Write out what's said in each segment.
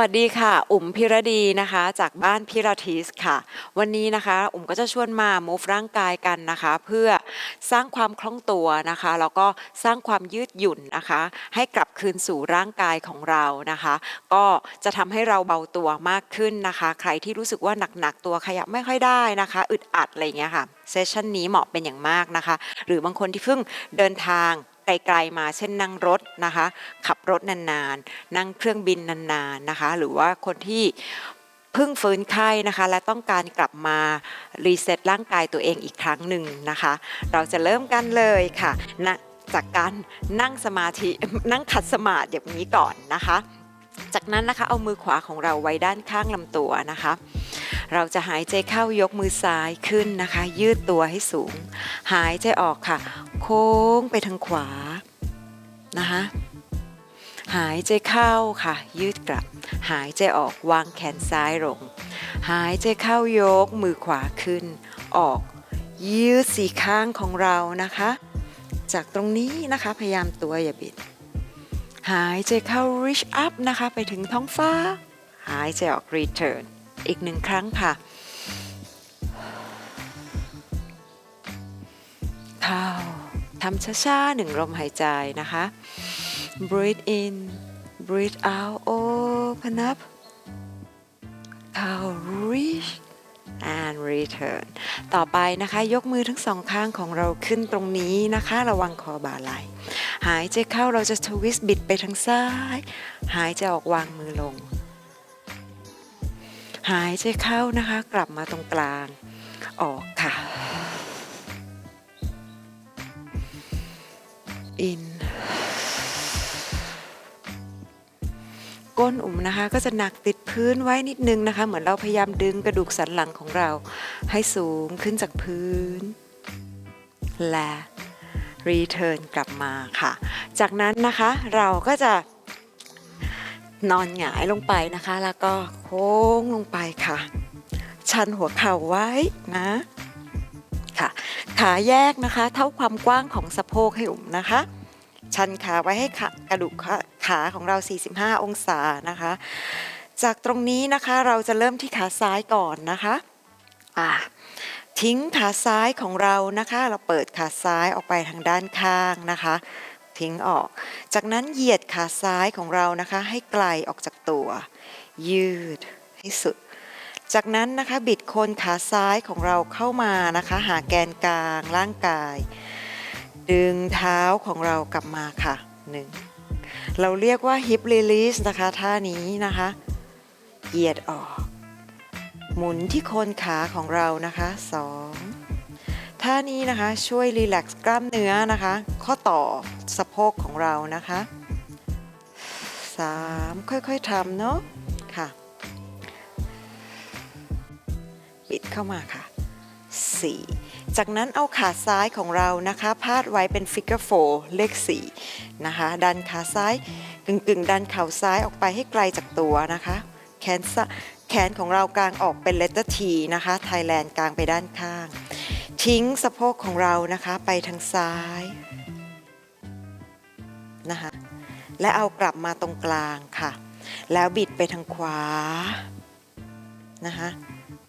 สวัสดีค่ะ อุ๋มพิรดีนะคะ จากบ้านพิราทิสค่ะ วันนี้นะคะ อุ๋มก็จะชวนมา move ร่างกายกันนะคะ เพื่อสร้างความคล่องตัวนะคะ แล้วก็สร้างความยืดหยุ่นนะคะ ให้กลับคืนสู่ร่างกายของเรานะคะ ก็จะทำให้เราเบาตัวมากขึ้นนะคะ ใครที่รู้สึกว่าหนักๆตัวขยับไม่ค่อยได้นะคะ อึดอัดอะไรเงี้ยค่ะเซสชันนี้เหมาะเป็นอย่างมากนะคะ หรือบางคนที่เพิ่งเดินทาง ไกลๆมาเช่นนั่งรถนะคะ ขับรถนานๆ นั่งเครื่องบินนานๆนะคะ หรือว่าคนที่เพิ่งฟื้นไข้นะคะ และต้องการกลับมารีเซ็ตร่างกายตัวเองอีกครั้งหนึ่งนะคะ เราจะเริ่มกันเลยค่ะนะจากการนั่งสมาธินั่งขัดสมาธิอย่างนี้ก่อนนะคะ จากนั้นนะคะเอามือขวาของเราไว้ด้านข้างลำตัวนะคะ เราจะหายใจเข้ายกมือซ้ายขึ้นนะคะ ยืดตัวให้สูง หายใจออกค่ะ โค้งไปทางขวานะคะหายใจเข้าค่ะ ยืดกลับ หายใจออกวางแขนซ้ายลง หายใจเข้ายกมือขวาขึ้น ออก ยืดสี่ข้างของเรานะคะ จากตรงนี้นะคะพยายามตัวอย่าบิด หายใจเข้า reach up นะคะ ไปถึงท้องฟ้า หายใจออก return อีกหนึ่งครั้งค่ะ เข้าทำช้าๆหนึ่งลมหายใจนะคะ breathe in breathe out open up เข้า reach and return ต่อไปนะคะยกมือทั้งสองข้างของเราขึ้นตรงนี้นะคะ ระวังคอบ่าไหล หายใจเข้าเราจะทวิสต์บิดไปทางซ้าย หายใจออกวางมือลง หายใจเข้านะคะ กลับมาตรงกลาง ออกค่ะ อิน ก้นอุ่มนะคะ ก็จะหนักติดพื้นไว้นิดนึงนะคะ เหมือนเราพยายามดึงกระดูกสันหลังของเรา ให้สูงขึ้นจากพื้น และรีเทิร์นกลับมาค่ะ จากนั้นนะคะเราก็จะ นอนหงายลงไปนะคะ แล้วก็โค้งลงไปค่ะ ชันหัวเข่าไว้นะค่ะขาแยกนะคะ เท่าความกว้างของสะโพกให้อุ่มนะคะ ชันขาไว้ให้ขากระดูกขาขาของเรา 45 องศานะคะ จากตรงนี้นะคะเราจะเริ่มที่ขาซ้ายก่อนนะคะอ่าทิ้งขาซ้ายของเรานะคะ เราเปิดขาซ้ายออกไปทางด้านข้างนะคะ ทิ้งออก จากนั้นเหยียดขาซ้ายของเรานะคะให้ไกลออกจากตัว ยืดให้สุด จากนั้นนะคะบิดโคนขาซ้ายของเราเข้ามานะคะ หาแกนกลางร่างกาย ดึงเท้าของเรากลับมาค่ะหนึ่งเราเรียกว่า hip release นะคะท่านี้นะคะ เหยียดออก หมุนที่โคนขาของเรานะคะสอง ท่านี้นะคะช่วยรีแลกซ์กล้ามเนื้อนะคะ ข้อต่อสะโพกของเรานะคะสามค่อยๆทำเนาะค่ะ บิดเข้ามาค่ะ 4 จากนั้นเอาขาซ้ายของเรานะคะ พาดไว้เป็น figure 4เลข 4 นะคะ ดันขาซ้ายกึ่งๆ ดันเข่าซ้ายออกไปให้ไกลจากตัวนะคะ แขนแขนของเรากลางออกเป็น letter T นะคะ Thailand กลางไปด้านข้าง ทิ้งสะโพกของเรานะคะไปทางซ้ายนะคะและเอากลับมาตรงกลางค่ะ แล้วบิดไปทางขวานะคะ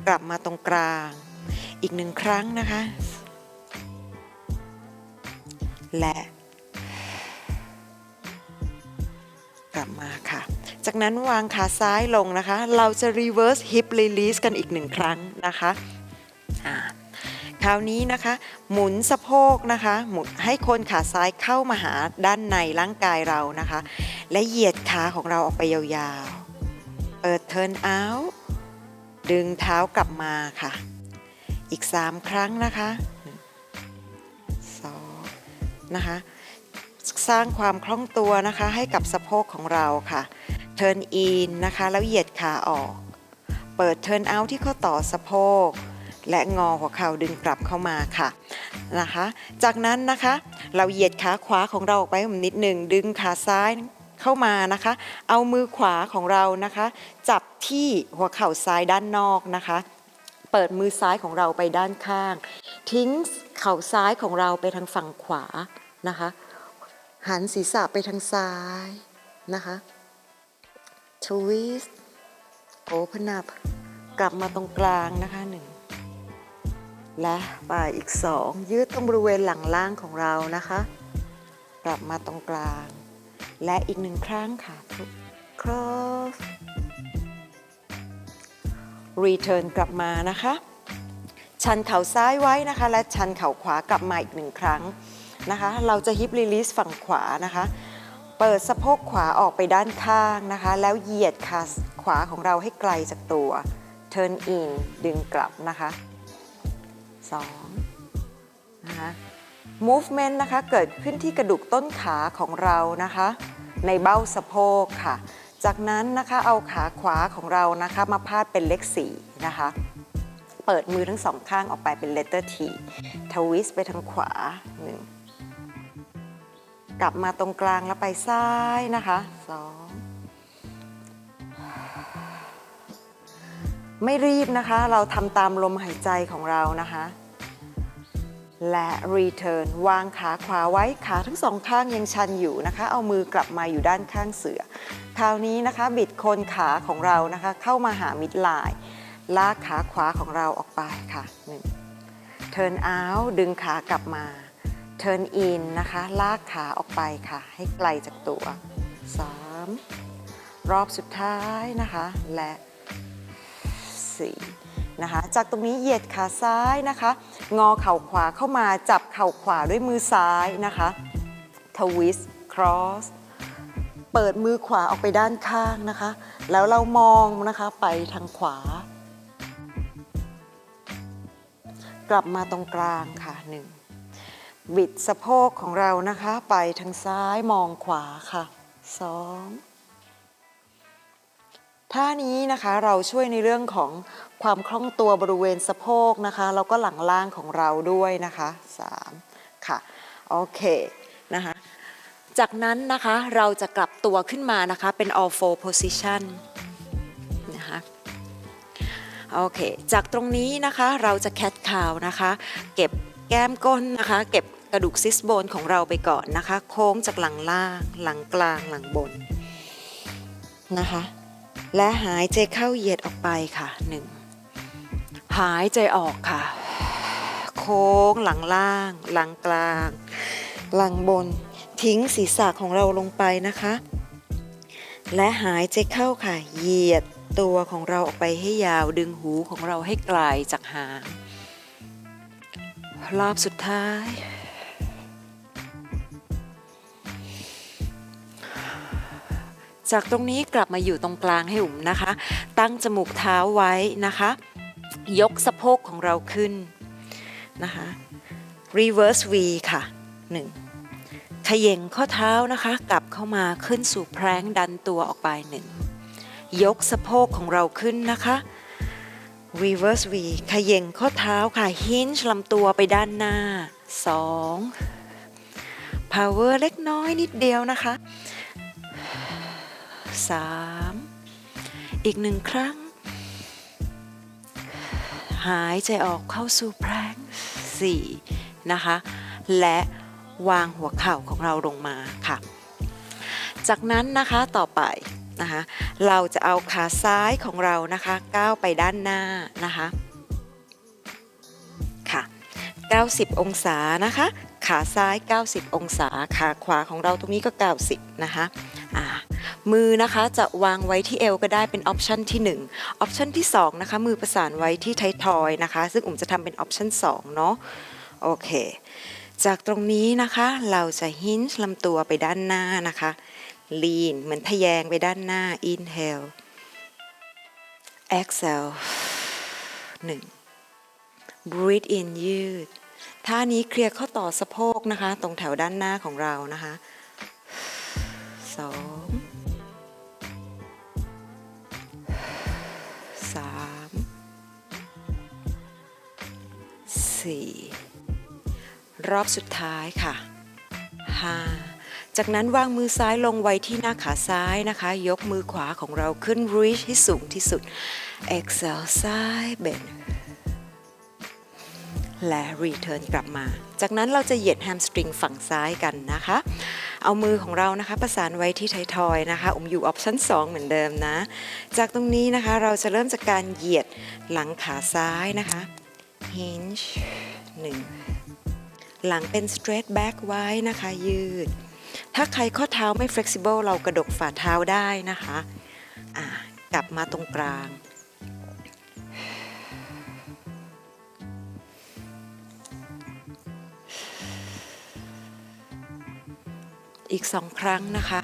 กลับมาตรงกลาง อีกหนึ่งครั้งนะคะ และกลับมาค่ะ จากนั้นวางขาซ้ายลงนะคะ เราจะ reverse hip release กันอีกหนึ่งครั้งนะคะ ราวนี้นะคะ หมุนสะโพกนะคะหมุนให้คนขาซ้ายเข้ามาหาด้านในร่างกายเรานะคะ และเหยียดขาของเราออกไปยาวๆ เปิด turn out ดึงเท้ากลับมาค่ะ อีก 3 ครั้งนะคะสองนะคะ สร้างความคล่องตัวนะคะให้กับสะโพกของเราค่ะ turn in นนะคะ แล้วเหยียดขาออก เปิด turn out ที่ข้อต่อสะโพก และงอหัวเข่าดึงกลับเข้ามาค่ะนะคะ จากนั้นนะคะ เราเหยียดขาขวาของเราออกไปนิดหนึ่งดึงขาซ้ายเข้ามานะคะ เอามือขวาของเรานะคะ จับที่หัวเข่าซ้ายด้านนอกนะคะ เปิดมือซ้ายของเราไปด้านข้าง ทิ้งเข่าซ้ายของเราไปทางฝั่งขวานะคะ หันศีรษะไปทางซ้ายนะคะ twist open up กลับมาตรงกลางนะคะหนึ่ง และไปอีกสองยืดตรงบริเวณหลังล่างของเรานะคะ กลับมาตรงกลาง และอีกหนึ่งครั้งค่ะ cross return กลับมานะคะ ชันเข่าซ้ายไว้นะคะ และชันเข่าขวากลับมาอีกหนึ่งครั้งนะคะ เราจะฮิปรีลิสฝั่งขวานะคะ เปิดสะโพกขวาออกไปด้านข้างนะคะ แล้วเหยียดขาขวาของเราให้ไกลจากตัว turn in ดึงกลับนะคะ สองนะคะ movement นะคะเกิดขึ้นที่กระดูกต้นขาของเรานะคะ ในเบ้าสะโพกค่ะ จากนั้นนะคะเอาขาขวาของเรานะคะมาพาดเป็นเลข4นะคะ เปิดมือทั้งสองข้างออกไปเป็น letter T ทวิสไปทางขวาหนึ่งกลับมาตรงกลางแล้วไปซ้ายนะคะสองไม่รีบนะคะ เราทำตามลมหายใจของเรานะคะ และ return วางขาขวาไว้ขาทั้งสองข้างยังชันอยู่นะคะ เอามือกลับมาอยู่ด้านข้างเสือ คราวนี้นะคะ บิดโคนขาของเรานะคะ เข้ามาหามิดไลน์ลากขาขวาของเราออกไปค่ะหนึ่ง turn out ดึงขากลับมา turn in นะคะ ลากขาออกไปค่ะ ให้ไกลจากตัว 3 รอบสุดท้ายนะคะ และ 4 นะคะ จากตรงนี้เหยียดขาซ้ายนะคะ งอเข่าขวาเข้ามาจับเข่าขวาด้วยมือซ้ายนะคะทวิสต์ cross เปิดมือขวาออกไปด้านข้างนะคะ แล้วเรามองนะคะไปทางขวา กลับมาตรงกลางค่ะหนึ่งบิดสะโพกของเรานะคะ ไปทางซ้ายมองขวาค่ะสองท่านี้นะคะเราช่วยในเรื่องของ ความคล่องตัวบริเวณสะโพกนะคะแล้วก็หลังล่างของเราด้วยนะคะสามค่ะโอเคนะคะจากนั้นนะคะเราจะกลับตัวขึ้นมานะคะเป็น all four position นะคะโอเค จากตรงนี้นะคะเราจะแคทคาวนะคะ เก็บแก้มก้นนะคะ เก็บกระดูกซิสโบนของเราไปก่อนนะคะ โค้งจากหลังล่าง หลังกลางหลังบนนะคะ และหายใจเข้าเหยียดออกไปค่ะหนึ่ง หายใจออกค่ะ โค้งหลังล่าง หลังกลาง หลังบน ทิ้งศีรษะของเราลงไปนะคะ และหายใจเข้าค่ะ เหยียดตัวของเราออกไปให้ยาวดึงหูของเราให้ไกลจากหางรอบสุดท้ายจากตรงนี้กลับมาอยู่ตรงกลางให้อุ่มนะคะ ตั้งจมูกเท้าไว้นะคะ ยกสะโพกของเราขึ้นนะคะ reverse V ค่ะ 1. ขย่งข้อเท้านะคะ กลับเข้ามาขึ้นสู่แพร้งดันตัวออกไปหนึ่งยกสะโพกของเราขึ้นนะคะ reverse V ขย่งข้อเท้าค่ะ hinge ลำตัวไปด้านหน้า 2 power เล็กน้อยนิดเดียวนะคะ 3 อีกหนึ่งครั้ง หายใจออกเข้าสู่แพร้ง4นะคะ และวางหัวเข่าของเราลงมาค่ะ จากนั้นนะคะต่อไปนะคะเราจะเอาขาซ้ายของเรานะคะก้าวไปด้านหน้านะคะค่ะ 90 องศานะคะ ขาซ้าย 90 องศา ขาขวาของเราตรงนี้ก็ 90 นะคะ มือนะคะจะวางไว้ที่เอวก็ได้เป็นออปชันที่1ออปชันที่2นะคะมือประสานไว้ที่ไททอยนะคะ ซึ่งอุ๋มจะทำเป็นออปชัน2เนาะโอเค จากตรงนี้นะคะเราจะหินลำตัวไปด้านหน้านะคะ lean เหมือนทะแยงไปด้านหน้า inhale exhale 1 breathe in ยืดท่านี้เคลียร์ข้อต่อสะโพกนะคะ ตรงแถวด้านหน้าของเรานะคะ 4 รอบสุดท้ายค่ะ 5 จากนั้นวางมือซ้ายลงไว้ที่หน้าขาซ้ายนะคะ ยกมือขวาของเราขึ้น reach ให้สูงที่สุด exhale ซ้ายเบนและ return กลับมา จากนั้นเราจะเหยียดแฮมสตริงฝั่งซ้ายกันนะคะ เอามือของเรานะคะ ประสานไว้ที่ไททอยนะคะ อุ้มอยู่ออปชั่น2 เหมือนเดิมนะ จากตรงนี้นะคะเราจะเริ่มจากการเหยียดหลังขาซ้ายนะคะ hinge หนึ่งหลังเป็น straight back ไว้นะคะยืด ถ้าใครข้อเท้าไม่ flexible เรากระดกฝ่าเท้าได้นะคะอะกลับมาตรงกลาง อีกสองครั้งนะคะ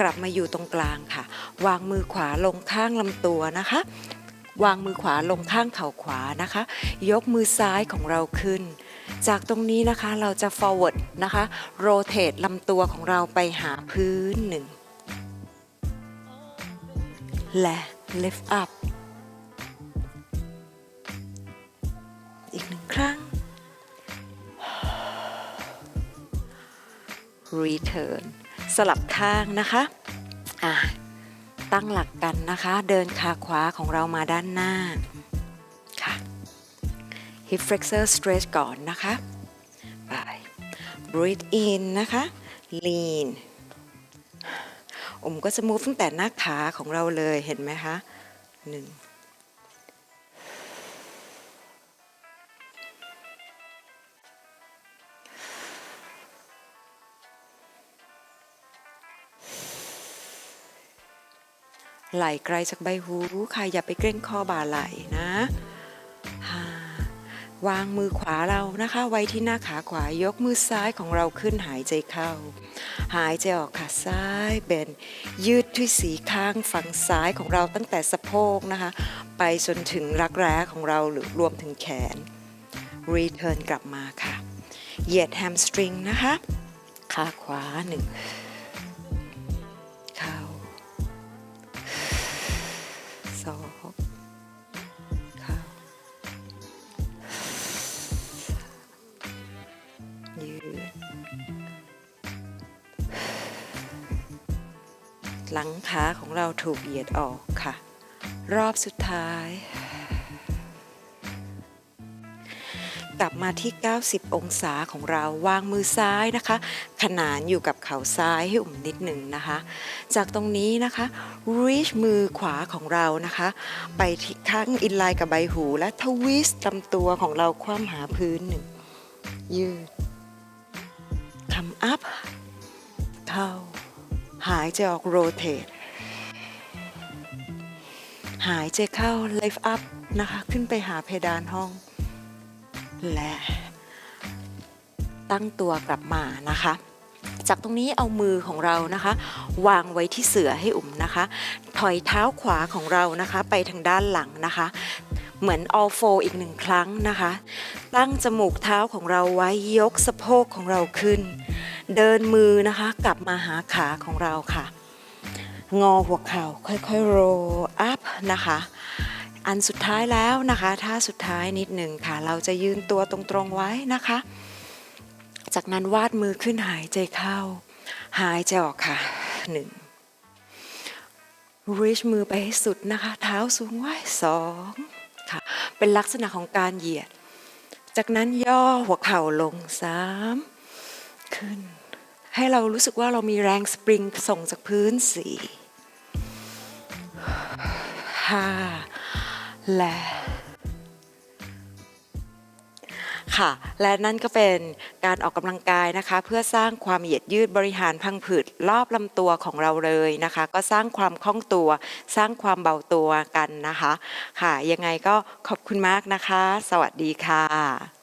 กลับมาอยู่ตรงกลางค่ะ วางมือขวาลงข้างลำตัวนะคะ วางมือขวาลงข้างเข่าขวานะคะ ยกมือซ้ายของเราขึ้น จากตรงนี้นะคะเราจะ forward นะคะ rotate ลำตัวของเราไปหาพื้นหนึ่งและ lift up อีกหนึ่งครั้ง return สลับข้างนะคะอะตั้งหลักกันนะคะ เดินขาขวาของเรามาด้านหน้าค่ะ hip flexor stretch ก่อนนะคะ ไป breathe in นะคะ lean อมก็จะ move ตั้งแต่หน้าขาของเราเลยเห็นไหมคะหนึ่ง ไหล่ไกลจากใบหูค่ะอย่าไปเกรงคอบ่าไหล่นะฮ่าวางมือขวาเรานะคะ ไว้ที่หน้าขาขวายกมือซ้ายของเราขึ้นหายใจเข้า หายใจออกค่ะซ้ายเบนยืดที่สีข้างฝั่งซ้ายของเราตั้งแต่สะโพกนะคะ ไปจนถึงรักแร้ของเราหรือรวมถึงแขนรีเทิร์นกลับมาค่ะ เหยียดแฮมสตริงนะคะ ขาขวาหนึ่ง หลังขาของเราถูกเหยียดออกค่ะ รอบสุดท้าย กลับมาที่ 90 องศาของเราวางมือซ้ายนะคะ ขนานอยู่กับเข่าซ้ายให้อุ่มนิดหนึ่งนะคะ จากตรงนี้นะคะ reach มือขวาของเรานะคะ ไปที่ข้างอินไลน์กับใบหู และทวิสต์ลำตัวของเราคว่ำหาพื้นหนึ่งยืด come up เข้า หายใจออก rotate หายใจเข้า lift up นะคะ ขึ้นไปหาเพดานห้อง และตั้งตัวกลับมานะคะ จากตรงนี้เอามือของเรานะคะ วางไว้ที่เสือให้อุ่มนะคะ ถอยเท้าขวาของเรานะคะ ไปทางด้านหลังนะคะ เหมือน all four อีกหนึ่งครั้งนะคะ ตั้งจมูกเท้าของเราไว้ยกสะโพกของเราขึ้น เดินมือนะคะ กลับมาหาขาของเราค่ะ งอหัวเข่าค่อยๆ roll up นะคะ อันสุดท้ายแล้วนะคะท่าสุดท้ายนิดหนึ่งค่ะ เราจะยืนตัวตรงๆไว้นะคะ จากนั้นวาดมือขึ้นหายใจเข้า หายใจออกค่ะหนึ่ง reach มือไปให้สุดนะคะ เท้าสูงไว้สองค่ะ เป็นลักษณะของการเหยียด จากนั้นย่อหัวเข่าลงสาม ขึ้น ให้เรารู้สึกว่าเรามีแรงสปริงส่งจากพื้นสี่ห้าและค่ะและนั่นก็เป็นการออกกำลังกายนะคะ เพื่อสร้างความเหยียดยืดบริหารพังผืดรอบลำตัวของเราเลยนะคะ ก็สร้างความคล่องตัว สร้างความเบาตัวกันนะคะ ค่ะยังไงก็ขอบคุณมากนะคะ สวัสดีค่ะ